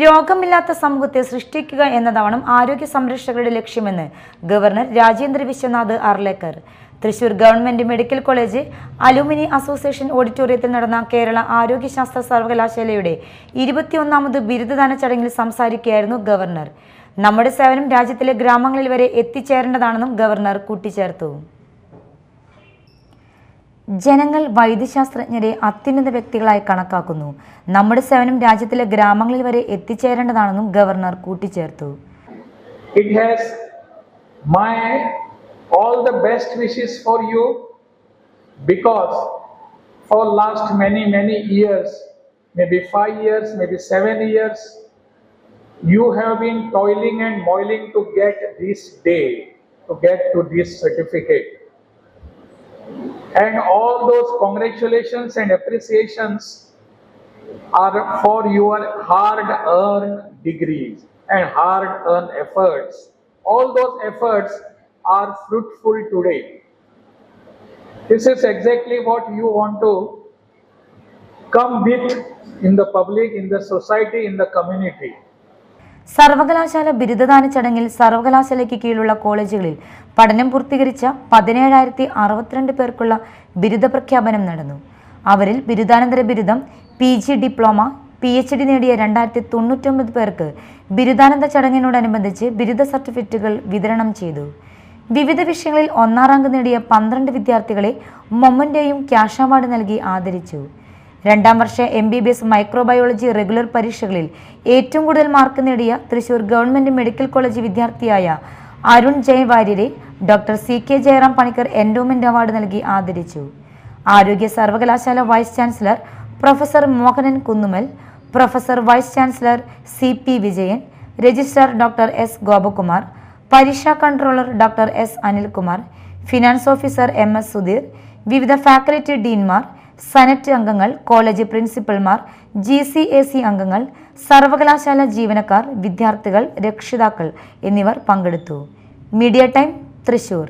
രോഗമില്ലാത്ത സമൂഹത്തെ സൃഷ്ടിക്കുക എന്നതാണ് ആരോഗ്യ സംരക്ഷകരുടെ ലക്ഷ്യമെന്ന് governor Rajendra Vishwanath Arlekar Thrissur government medical college alumni association ഓഡിറ്റോറിയത്തിൽ നടന്ന കേരള ആരോഗ്യശാസ്ത്ര സർവകലാശാലയുടെ ഇരുപത്തിയൊന്നാമത് ബിരുദദാന ചടങ്ങിൽ സംസാരിക്കുകയായിരുന്നു ഗവർണർ. നമ്മുടെ സേവനം രാജ്യത്തിലെ ഗ്രാമങ്ങളിൽ വരെ എത്തിച്ചേരേണ്ടതാണെന്നും ഗവർണർ കൂട്ടിച്ചേർത്തു. ജനങ്ങൾ വൈദ്യശാസ്ത്രജ്ഞരെ അത്യുന്നത വ്യക്തികളായി കണക്കാക്കുന്നു നമ്മുടെ സേവനം രാജ്യത്തിലെ ഗ്രാമങ്ങളിൽ വരെ എത്തിച്ചേരേണ്ടതാണെന്നും ഗവർണർ കൂട്ടിച്ചേർത്തു It has my all the best wishes for you because for last many many years, maybe five years, maybe seven years, you have been toiling and moiling to get this day, to get to this certificate. And all those congratulations and appreciations are for your hard earned degrees and hard earned efforts. All those efforts are fruitful today. This is exactly what you want to come with in the public, in the society, in the community. സർവകലാശാല ബിരുദദാന ചടങ്ങിൽ സർവകലാശാലയ്ക്ക് കീഴിലുള്ള കോളേജുകളിൽ പഠനം പൂർത്തീകരിച്ച പതിനേഴായിരത്തി അറുപത്തിരണ്ട് പേർക്കുള്ള ബിരുദ പ്രഖ്യാപനം നടന്നു. അവരിൽ ബിരുദാനന്തര ബിരുദം P G diploma P H D നേടിയ രണ്ടായിരത്തി തൊണ്ണൂറ്റൊമ്പത് പേർക്ക് ബിരുദാനന്ദ ചടങ്ങിനോടനുബന്ധിച്ച് ബിരുദ സർട്ടിഫിക്കറ്റുകൾ വിതരണം ചെയ്തു. വിവിധ വിഷയങ്ങളിൽ ഒന്നാം റാങ്ക് നേടിയ പന്ത്രണ്ട് വിദ്യാർത്ഥികളെ മൊമ്മന്റെയും ക്യാഷ് അവാർഡ് നൽകി ആദരിച്ചു. രണ്ടാം വർഷ M B B S microbiology regular പരീക്ഷകളിൽ ഏറ്റവും കൂടുതൽ മാർക്ക് നേടിയ തൃശൂർ ഗവൺമെന്റ് മെഡിക്കൽ കോളേജ് വിദ്യാർത്ഥിയായ Arun ജയവാര്യരെ doctor C K Jayaram Panicker endowment award നൽകി ആദരിച്ചു. ആരോഗ്യ സർവകലാശാല vice chancellor professor Mohanan Kunnumal professor vice chancellor C P Vijayan registrar doctor S Gopakumar പരീക്ഷാ controller doctor S Anilkumar finance officer M S Sudheer വിവിധ faculty ഡീൻമാർ senate അംഗങ്ങൾ college പ്രിൻസിപ്പൽമാർ G C A C അംഗങ്ങൾ സർവകലാശാല ജീവനക്കാർ വിദ്യാർത്ഥികൾ രക്ഷിതാക്കൾ എന്നിവർ പങ്കെടുത്തു. Media time Thrissur.